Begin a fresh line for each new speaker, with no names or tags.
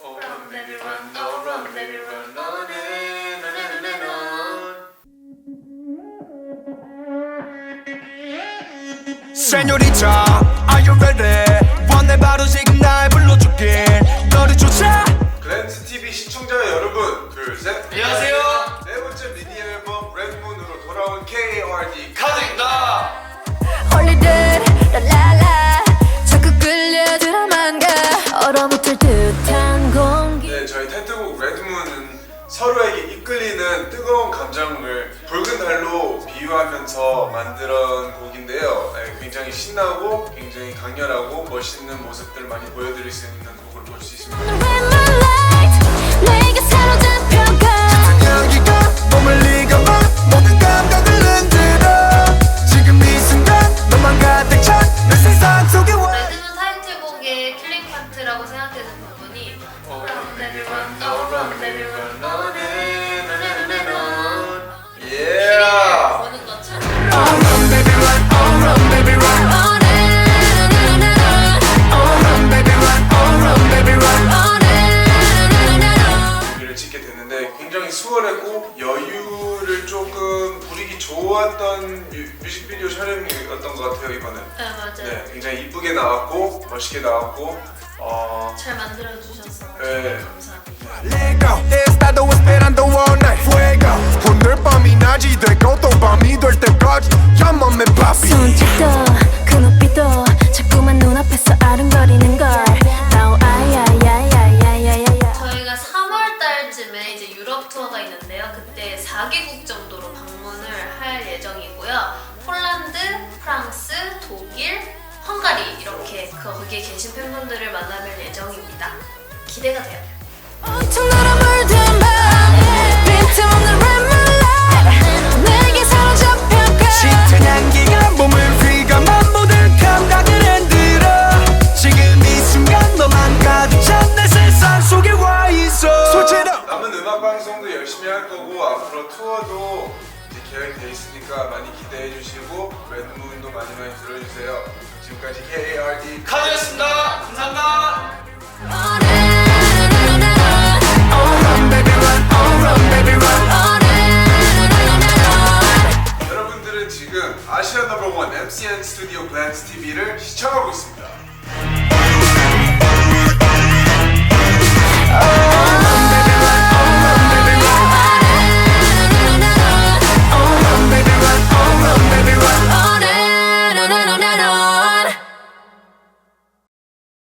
Oh run baby run, oh run baby run, on and on and on and on.
Señorita, are you ready? 원해 바로 지금 날 불러줄게 너를 쫓아
글랜스 TV 시청자 여러분, 둘 셋.
안녕하세요.
네 번째 미니 앨범 레드문으로 돌아온 K.O.R.D.
카
서로에게 이끌리는 뜨거운 감정을 붉은 달로 비유하면서 만든 곡인데요. 네, 굉장히 신나고 굉장히 강렬하고 멋있는 모습들 많이 보여드릴 수 있는 곡을 볼 수 있습니다. 굉장히 수월했고 여유를 조금 부리기 좋았던 뮤, 뮤직비디오 촬영이었던 것 같아요 이번엔.
네 맞아요.
네, 굉장히 이쁘게 나왔고 멋있게 나왔고 어,
잘 만들어 주셔서
네.
감사합니다.
Lego He estado esperando all night. Fuego. 오늘 밤이 낮이 되고 또 밤이 될 때까지. Llámame papi.
손짓도 그 눈빛도 자꾸만 눈앞에서 아른거리는 걸. Now 아야야야야야야야
저희가 3월 달쯤에 이제 유럽 투어가 있는데요. 그때 4개국 정도로 방문을 할 예정이고요. 폴란드, 프랑스, 독일, 헝가리 이렇게 그 거기에 계신 팬분들을 만나뵐 예정입니다. 기대가 돼요.
남은 음악 방송도 열심히 할 거고 앞으로 투어도 이제 계획돼 있으니까 많이 기대해 주시고 레드문도 많이 많이 들어주세요. 지금까지 KRD
카드였습니다. 감사합니다. 여러분들은 지금 아시아 넘버원 MCN 스튜디오 블랜스 TV를 시청하고 있습니다.